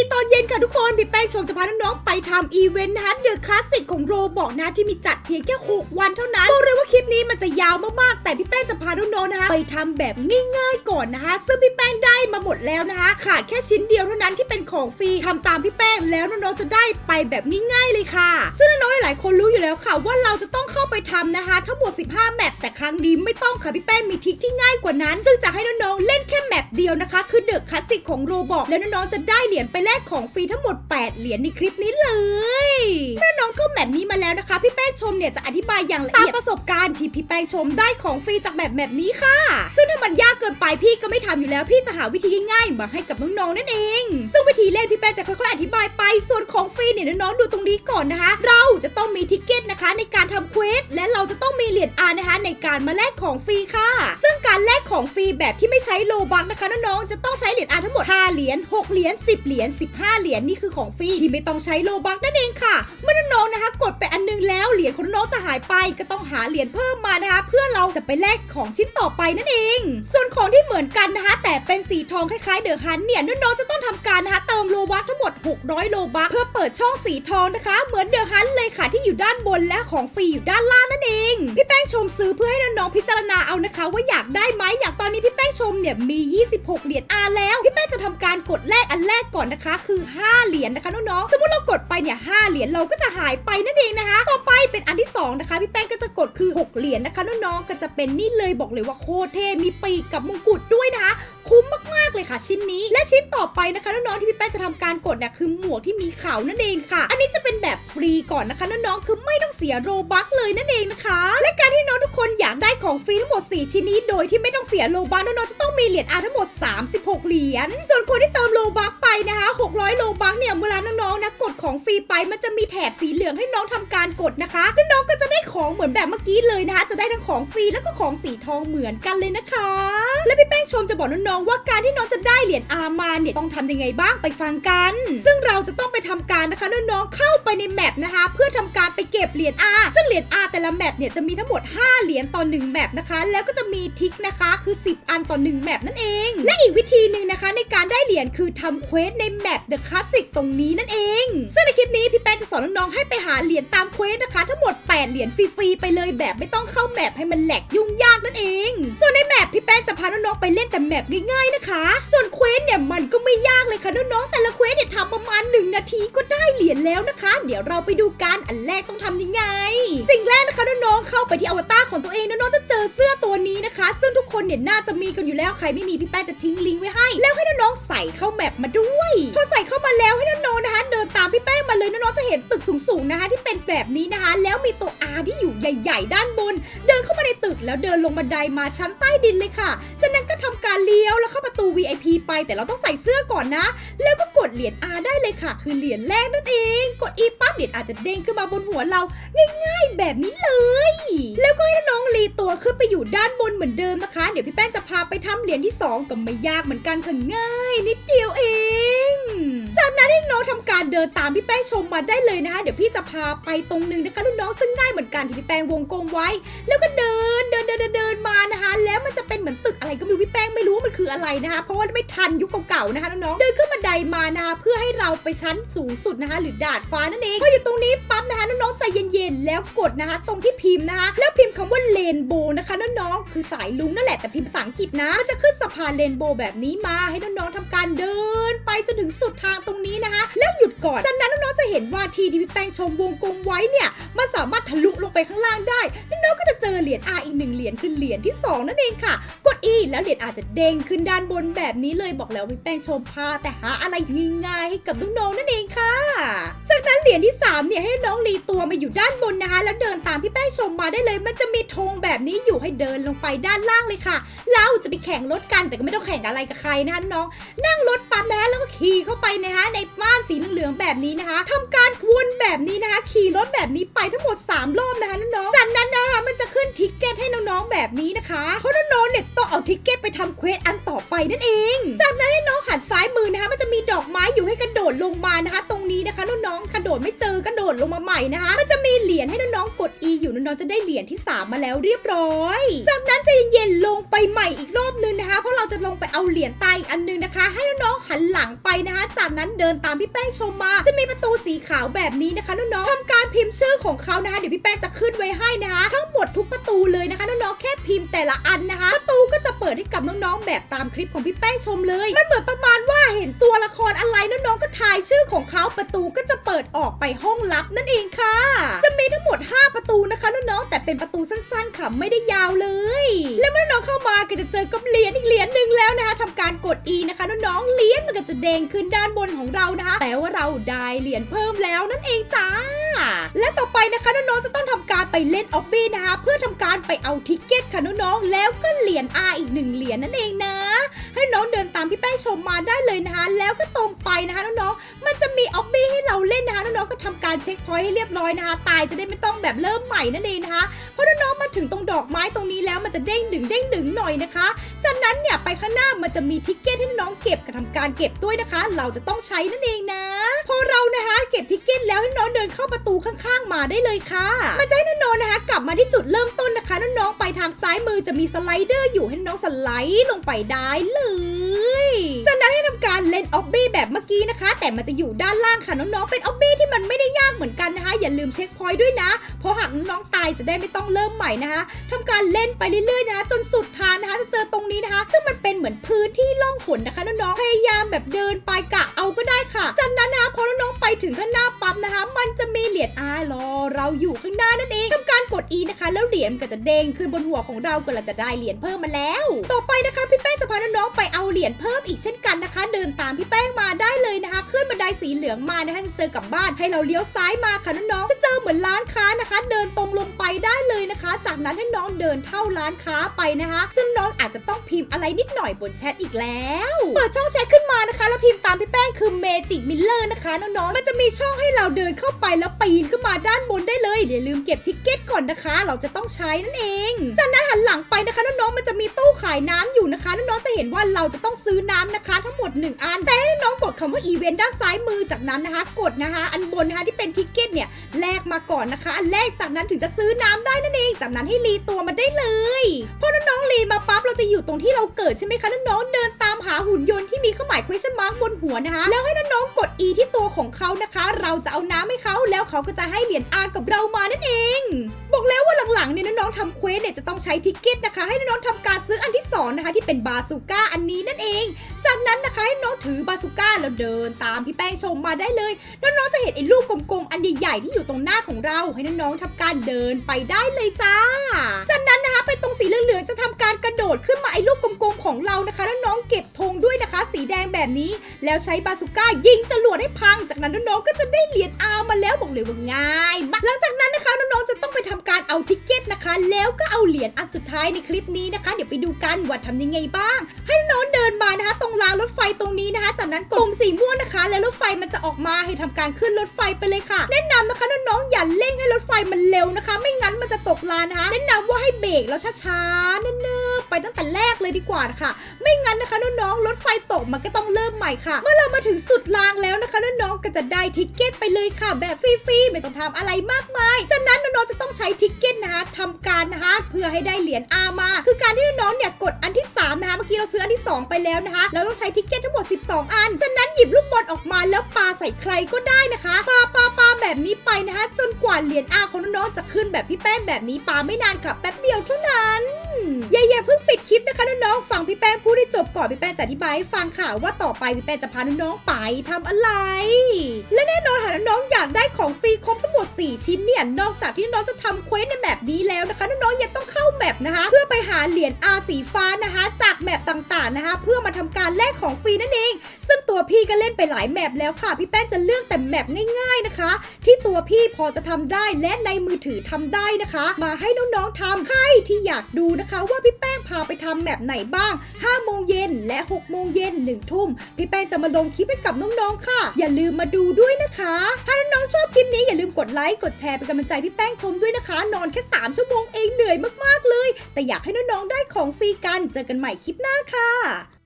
ดีตอนเย็นค่ะทุกคนพี่แป้งชมจะพาน้องๆไปทำอีเวนต์นะคะเดอะคลาสสิกของโรบอกนะที่มีจัดเพียงแค่ 6 วันเท่านั้นบอกเลยว่าคลิปนี้มันจะยาวมากๆ แต่พี่แป้งจะพาน้องๆนะคะไปทำแบบง่ายๆก่อนนะคะ ซึ่งพี่แป้งได้มาหมดแล้วนะคะ ขาดแค่ชิ้นเดียวเท่านั้นที่เป็นของฟรีทำตามพี่แป้งแล้วน้องๆจะได้ไปแบบง่ายๆเลยค่ะ ซึ่งน้องๆหลายคนรู้อยู่แล้วค่ะ ว่าเราจะต้องเข้าไปทำนะคะทั้งหมด 15 แมปแต่ครั้งนี้ไม่ต้องค่ะพี่แป้งมีทริคที่ง่ายกว่านั้น ซึ่งจะให้น้องๆเล่นแค่แมปเดียวนะคะ คือเดอะคลาสสิกของโรบอกแล้วน้องๆจะได้เหรียญไปแลกของฟรีทั้งหมด 8 เหรียญในคลิปนี้เลยเมื่อน้องเข้าแมปนี้มาแล้วนะคะ พี่แป้งชมเนี่ยจะอธิบายอย่างละเอียดตามประสบการณ์ที่พี่แป้งชมได้ของฟรีจากแบบแบบนี้ค่ะ ซึ่งถ้ามันยากเกินไปพี่ก็ไม่ทำอยู่แล้วพี่จะหาวิธีง่ายๆมาให้กับน้องๆนั่นเอง ซึ่งวิธีเล่นพี่แป้งจะค่อยๆอธิบายไปส่วนของฟรีเนี่ยน้องๆดูตรงนี้ก่อนนะคะ เราจะต้องมีทิกเก็ตนะคะในการทำเควสและเราจะต้องมีเหรียญอานะคะในการมาแลกของฟรีค่ะซึ่ง ของฟรีแบบที่ไม่ใช้โลบักนะคะน้องๆ จะต้องใช้เหรียญอาทั้งหมด 5 เหรียญ 6 เหรียญ 10 เหรียญ 15 เหรียญนี่คือของฟรีที่ไม่ต้องใช้โลบักนั่นเองค่ะ เมื่อน้องๆนะคะ กดไปอันนึงแล้วเหรียญของน้องจะหายไป ก็ต้องหาเหรียญเพิ่มมานะคะ เพื่อเราจะไปแลกของชิ้นต่อไปนั่นเอง ส่วนของที่เหมือนกันนะคะ แต่เป็นสีทองคล้ายๆเดอะฮันเนี่ยน้องๆจะต้องทำการนะคะต มโลบักทั้งหมด 600 โลบักเพื่อเปิดช่องสีทองนะคะ เหมือนเดอะฮันเลยค่ะที่อยู่ด้านบนและของฟรีอยู่ด้านล่างนั่นเอง พี่แป้งชมซื้อเพื่อให้น้องๆพิจารณาเอานะคะ ว่าอยากได้ไหมอยางตอนนี้พี่แป้งชมเนี่ยมี 26 เหรียญอาแล้ว พี่แป้งจะทำการกดแลกอันแรกก่อนนะคะ คือ 5 เหรียญนะคะน้องๆสมมติเรากดไปเนี่ย5เหรียญเราก็จะหายไปนั่นเองนะคะ ต่อไปเป็นอันที่สองนะคะ พี่แป้งก็จะกดคือ 6 เหรียญนะคะน้องๆก็จะเป็นนี่เลยบอกเลยว่าโคตรเท่มีปีกกับมงกุฎด้วยนะคะ คุ้มมากๆเลยค่ะ ชิ้นนี้และชิ้นต่อไปนะคะน้องๆที่พี่แป้งจะทำการกดเนี่ยคือหมวกที่มีเขานั่นเองค่ะ อันนี้จะเป็นแบบฟรีก่อนนะคะน้องๆคือไม่ต้องเสียโรบัคเลยนั่นเองนะคะ และการที่น้องทุกคนอยากได้ของฟรีทั้งหมด 4 ชิ้นนี้ โดยที่ไม่ต้องเสียโลบัคน้องๆจะต้องมีเหรียญอาทั้งหมด 36 เหรียญส่วนคนที่เติมโลบัคไปนะคะ 600 โลบัคเนี่ยเวลาน้องๆนะกดของฟรีไปมันจะมีแถบสีเหลืองให้น้องทำการกดนะคะน้องก็จะได้ของเหมือนแบบเมื่อกี้เลยนะคะ จะได้ทั้งของฟรีแล้วก็ของสีทองเหมือนกันเลยนะคะ และพี่แป้งชมจะบอกน้องๆว่าการที่น้องจะได้เหรียญอามาเนี่ยต้องทำยังไงบ้างไปฟังกัน ซึ่งเราจะต้องไปทำการนะคะน้องๆเข้าไปในแมปนะคะ เพื่อทำการไปเก็บเหรียญอาซึ่งเหรียญอาแต่ละแมปเนี่ยจะมีทั้งหมด 5 เหรียญต่อ1แมปนะคะ แล้วก็จะมีทิกนะคะคือ 10 อันต่อ1แมปนั่นเอง และอีกวิธีหนึ่งนะคะในการได้เหรียญคือทำเควสในแมป The Classic ตรงนี้นั่นเอง ซึ่งในคลิปนี้พี่แป้งจะสอนน้องๆให้ไปหาเหรียญตามเควสนะคะ ทั้งหมด 8 เหรียญฟรีๆไปเลยแบบไม่ต้องเข้าแมปให้มันแหลกยุ่งยากนั่นเอง ส่วนในแมปพี่แป้งจะพาน้องๆไปเล่นแต่แมปง่ายๆนะคะ ส่วนเควสเนี่ยมันก็ไม่ยากเลยค่ะน้องๆแต่ละเควสเนี่ยทำประมาณ 1 นาทีก็ได้เหรียญแล้วนะคะ เดี๋ยวเราไปดูกันอันแรกต้องทำยังไง สิ่งแรกนะคะน้องๆเข้าไปที่อวตารของตัวเองน้องๆจะเจอเสื้อตัวนี้นะคะ ซึ่งทุกคนเนี่ยน่าจะมีกันอยู่แล้วใครไม่มีพี่แป้งจะทิ้งลิงก์ไว้ให้ แล้วให้น้องๆใส่เข้าแมปมาด้วยพอใส่เข้ามาแล้วให้น้องๆนะคะ เดินตามพี่แป้งม เห็นตึกสูงๆนะคะ ที่เป็นแบบนี้นะคะ แล้วมีตัว R ที่อยู่ใหญ่ ๆ ด้านบน เดินเข้ามาในตึกแล้วเดินลงบันไดมาชั้นใต้ดินเลยค่ะจากนั้นก็ทำการเลี้ยวแล้วเข้าประตู VIP ไป แต่เราต้องใส่เสื้อก่อนนะ แล้วก็กดเหรียญ R ได้เลยค่ะ คือเหรียญแรกนั่นเอง กด E ปั๊บเหรียญอาจจะเด้งขึ้นมาบนหัวเราง่าย ๆ แบบนี้เลย แล้วก็ให้น้องรีตัวขึ้นไปอยู่ด้านบนเหมือนเดิมนะคะ เดี๋ยวพี่แป้งจะพาไปทำเหรียญที่สองก็ไม่ยากเหมือนกันค่ะง่าย นิดเดียวเอง จากนั้นน้องทำการเดินตามพี่แป้งชมมาได้เลยนะคะเดี๋ยวพี่จะพาไปตรงหนึงนะคะน้องๆซึ่งง่ายเหมือนกันที่พี่แป้งวงกลมไว้ แล้วก็เดินเดินเดินเดินมานะคะแล้วมันจะเป็นเหมือนตึกอะไรก็ไพี่แป้งไม่รู้มันคืออะไรนะคะเพราะว่าไม่ทันยุคเก่าๆนะคะน้องๆเดินขึ้นบันไดมานะคะเพื่อให้เราไปชั้นสูงสุดนะคะ หรือดาดฟ้านั่นเองพออยู่ตรงนี้ปั๊บนะคะน้องๆใจเย็นๆแล้วกดนะคะ ตรงที่พิมพ์นะคะ แล้วพิมพ์คำว่าเลนโบนะคะน้องๆคือสายลุงนั่นแหละแต่พิมพ์ภาษาอังกฤษนะมันจะขึ้นสะพานเลนโบแบบนี้มาให้น้องๆทำการเดิน ไปจนถึงสุดทางตรงนี้นะคะ แล้วหยุดก่อนจากนั้นน้องๆจะเห็นว่าที่ที่พี่แป้งชมวงกลมไว้เนี่ยมันสามารถทะลุลงไปข้างล่างได้น้องๆก็จะเจอเหรียญ R อีกหนึ่งเหรียญคือเหรียญที่ 2 นั่นเองค่ะ กด E แล้วียญอาจจะเด้งขึ้นด้านบนแบบนี้เลยบอกแล้วพี่แป้งชมพาแต่หาอะไรง่ายๆให้กับน้องๆนั่นเองค่ะ จากนั้นเหรียญที่ 3 เนี่ยให้น้องรีตัวมาอยู่ด้านบนนะคะ แล้วเดินตามพี่แป้งชมมาได้เลย มันจะมีธงแบบนี้อยู่ให้เดินลงไปด้านล่างเลยค่ะ เราจะไปแข่งรถกันแต่ก็ไม่ต้องแข่งอะไรกับใครนะคะน้อง นั่งรถปั๊มนะคะแล้วก็ขี่เข้าไปนะคะในบ้านสีเหลืองๆแบบนี้นะคะทำการวนแบบนี้นะคะ ขี่รถแบบนี้ไปทั้งหมด 3 รอบนะคะน้องจากนั้นนะคะมันจะขึ้นทิกเก็ตให้น้องๆแบบนี้นะคะเพราะน้องๆเนี่ยจะต้องเอาทิกเก็ตไปทำเควสอันต่อไปนั่นเอง จากนั้นน้องหันซ้ายมือนะคะ มันจะมีดอกไม้อยู่ให้กระโดดลงมานะคะ ตรงนี้นะคะน้องๆกระโดดไม่เจอกระโดดลงมาใหม่นะคะ มันจะมีเหรียญให้น้องๆกด E อยู่น้องๆจะได้เหรียญที่ 3 มาแล้วเรียบร้อย จากนั้นจะเย็นๆลงไปใหม่อีกรอบนึงนะคะ เพราะเราจะลงไปเอาเหรียญใต้อีกอันนึงนะคะ ให้น้องๆหันหลังไปนะคะ จากนั้นเดินตามพี่แป้งชมมา จะมีประตูสีขาวแบบนี้นะคะน้องๆทำการพิมพ์ชื่อของเขานะคะ เดี๋ยวพี่แป้งจะขึ้นไว้ให้นะคะ ทั้งหมดทุกประตูเลยนะคะน้องๆแค่พิมพ์แต่ละอันนะคะประตู แบบตามคลิปของพี่แป้งชมเลย มันเหมือนประมาณว่าเห็นตัวละครอะไรน้องๆก็ทายชื่อของเขาประตูก็จะเปิดออกไปห้องลับนั่นเองค่ะ จะมีทั้งหมด 5 ประตูนะคะน้องๆแต่เป็นประตูสั้นๆค่ะไม่ได้ยาวเลย แล้วเมื่อน้องเข้ามาก็จะเจอกับเหรียญอีกเหรียญหนึ่งแล้วนะคะทำการกด E นะคะน้องๆเหรียญมันก็จะเด้งขึ้นด้านบนของเรานะคะแปลว่าเราได้เหรียญเพิ่มแล้วนั่นเองจ้าและต่อไปนะคะน้องๆจะต้องทำการไปเล่นออบบี้นะคะเพื่อทำการไปเอาทิกเก็ตค่ะน้องๆแล้วก็เหรียญ R อีกหนึ่งเหรียญนั่นเองนะ ให้น้องเดินตามพี่แป้งชมมาได้เลยนะคะ แล้วก็ตรงไปนะคะน้องๆ มันจะมีออบบี้ให้เราเล่นนะคะน้องๆก็ทำการเช็คพอยต์ให้เรียบร้อยนะคะ ตายจะได้ไม่ต้องแบบเริ่มใหม่นั่นเองนะคะ ถึงตรงดอกไม้ตรงนี้แล้วมันจะเด้งดึงเด้งดึงหน่อยนะคะ จากนั้นเนี่ยไปข้างหน้ามันจะมีทิกเก็ตให้น้องเก็บกับทำการเก็บด้วยนะคะ เราจะต้องใช้นั่นเองนะ พอเรานะคะเก็บทิกเก็ตแล้วให้น้องเดินเข้าประตูข้างๆ มาได้เลยค่ะ มันจะให้น้องๆนะคะ กลับมาที่จุดเริ่มต้นนะคะน้องๆไปทางซ้ายมือจะมีสไลเดอร์อยู่ให้น้องสไลด์ลงไปได้เลยจากนั้นให้ทำการเล่นออบบี้แบบเมื่อกี้นะคะ แต่มันจะอยู่ด้านล่างค่ะน้องๆเป็นออบบี้ที่มันไม่ได้ยากเหมือนกันนะคะ อย่าลืมเช็คพอยต์ด้วยนะ เพราะหากน้องๆตายจะได้ไม่ต้องเริ่มใหม่นะคะทำการเล่นไปเรื่อยๆนะคะจนสุดทางนะคะจะเจอตรงนี้นะคะ ซึ่งมันเป็นเหมือนพื้นที่ล่องหนนะคะน้องๆพยายามแบบเดินไปกะเอาก็ได้ค่ะ จากนั้นนะคะพอน้องๆไปถึงข้างหน้าปั๊บนะคะ มันจะมีเหรียญอารอเราอยู่ข้างหน้านั่นเองทำการกด E นะคะ แล้วเหรียญก็จะเด้งขึ้นบนหัวของเราก็เราจะได้เหรียญเพิ่มมาแล้ว ต่อไปนะคะพี่แป้งจะพาน้องๆไปเอาเหรียญเพิ่มอีกเช่นกันนะคะ เดินตามพี่แป้งมาได้เลยนะคะ ขึ้นบันไดสีเหลืองมานะคะจะเจอกับบ้านให้เราเลี้ยวซ้ายมาค่ะน้องๆจะเจอเหมือนร้านค้านะคะ เดินตรงลงไปได้เลยนะคะจากนั้นให้น้องเดินเข้าร้านค้าไปนะคะ ซึ่งน้องอาจจะต้องพิมพ์อะไรนิดหน่อยบนแชทอีกแล้ว เปิดช่องแชทขึ้นมานะคะ แล้วพิมพ์ ตามพี่แป้งคือ Magic Miller นะคะน้องๆ มันจะมีช่องให้เราเดินเข้าไปแล้วปีนขึ้นมาด้านบนได้เลยอย่าลืมเก็บทิกเก็ตก่อนนะคะ เราจะต้องใช้นั่นเอง จากนั้นหันหลังไปนะคะน้องๆ มันจะมีตู้ขายน้ำอยู่นะคะ น้องๆ จะเห็นว่าเราจะต้องซื้อน้ำนะคะ ทั้งหมด 1 อัน แต่ให้น้องๆ กดคำว่าอีเวนต์ด้านซ้ายมือจากนั้นนะคะ กดนะคะ อันบนนะคะที่เป็นทิกเก็ตเนี่ยแลกมาก่อนนะคะ อันแรกจากนั้นถึงจะซื้อน้ำได้นั่นเอง จากนั้นให้รีตัวมาได้เลยพอน้องๆ รีมาปั๊บเราจะอยู่ตรงที่เราเกิดใช่ไหมคะน้องๆ เดินตามหาหุ่นยนต์ที่มีเครื่องหมาย question mark บนหัวนะคะ แล้วให้น้องๆ กด E ที่ตัวของเขานะคะ เราจะเอาน้ำให้เขาแล้วเขาก็จะให้เหรียญ R กับเรามานั่นเอง บอกแล้วว่าหลังๆเนี่ยน้องๆทำเควสเนี่ยจะต้องใช้ทิกเก็ตนะคะ ให้น้องๆทำการซื้ออันที่สองนะคะที่เป็นบาซูก้าอันนี้นั่นเอง จากนั้นนะคะให้น้องถือบาซูก้าแล้วเดินตามพี่แป้งชมมาได้เลยน้องๆจะเห็นไอ้ลูกกลมๆอันใหญ่ๆที่อยู่ตรงหน้าของเรา ให้น้องๆทำการเดินไปได้เลยจ้า จากนั้นนะคะไปตรงสีเหลือง จะทำการกระโดดขึ้นมาไอ้ลูกกลมๆของเรานะคะ แล้วน้องเก็บธงด้วยนะคะ สีแดงแบบนี้ แล้วใช้บาสุก้ายิงจรวดให้พัง จากนั้นน้องๆก็จะได้เหรียญอามาแล้วบอกเลยว่าง่ายมากหลังจากนั้นนะคะน้องๆจะต้องไปทำการเอาทิกเก็ตนะคะ แล้วก็เอาเหรียญอันสุดท้ายในคลิปนี้นะคะ เดี๋ยวไปดูกันว่าทำยังไงบ้าง ให้น้องเดินานะคะตรงรถไฟตรงนี้นะคะ จากนั้นกลุ่มสีม่วงนะคะ แล้วรถไฟมันจะออกมาให้ทำการขึ้นรถไฟไปเลยค่ะ แนะนำนะคะน้องๆอย่าเร่งให้รถไฟมันเร็วนะคะ ไม่งั้นมันจะตกรางนะคะ แนะนำว่าให้เบรกแล้วช้าๆเนิบๆไปตั้งแต่แรกเลยดีกว่านะคะไม่งั้นนะคะน้องๆรถไฟตกมันก็ต้องเริ่มใหม่ค่ะ เมื่อเรามาถึงสุดรางแล้ว ก็จะได้ทิกเก็ตไปเลยค่ะ แบบฟรีๆไม่ต้องทำอะไรมากมาย จากนั้นน้องๆจะต้องใช้ทิกเก็ตนะคะทำการนะคะเพื่อให้ได้เหรียญอามา คือการที่น้องๆเนี่ยกดอันที่ 3 นะคะเมื่อกี้เราซื้ออันที่ 2 ไปแล้วนะคะเราต้องใช้ทิกเก็ตทั้งหมด 12 อัน จากนั้นหยิบลูกบอลออกมาแล้วปาใส่ใครก็ได้นะคะปาปาปาแบบนี้ไปนะคะ จนกว่าเหรียญอาของน้องๆจะขึ้นแบบพี่แป้งแบบนี้ปาไม่นานค่ะแป๊บเดียวเท่านั้น อย่าอย่าเพิ่งปิดคลิปนะคะน้องๆฟังพี่แป้งพูดให้จบก่อนพี่แป้งจะอธิบายให้ฟังค่ะว่าต่อไปพี่แป้งจะพาน้องๆไปทำอะไร และแน่นอนค่ะน้องๆอยากได้ของฟรีครบทั้งหมด 4 ชิ้นเนี่ยนอกจากที่น้องจะทำเควสในแมปนี้แล้วนะคะน้องๆยังต้องเข้าแมปนะคะ เพื่อไปหาเหรียญอาสีฟ้านะคะ จากแมปต่างๆนะคะ เพื่อมาทำการแลกของฟรีนั่นเอง ซึ่งตัวพี่ก็เล่นไปหลายแมปแล้วค่ะพี่แป้งจะเลือกแต่แมปง่าย ๆนะคะ ที่ตัวพี่พอจะทำได้และในมือถือทำได้นะคะ มาให้น้องๆทำใครที่อยากดูนะคะนะคะว่าพี่แป้งพาไปทำแบบไหนบ้าง 5 โมงเย็นและ 6 โมงเย็น1ทุ่ม พี่แป้งจะมาลงคลิปให้กับน้องๆค่ะ อย่าลืมมาดูด้วยนะคะ ถ้าน้องๆชอบคลิปนี้อย่าลืมกดไลค์กดแชร์เป็นกำลังใจพี่แป้งชมด้วยนะคะ นอนแค่ 3 ชั่วโมงเองเหนื่อยมากๆเลย แต่อยากให้น้องๆได้ของฟรีกันเจอกันใหม่คลิปหน้าค่ะ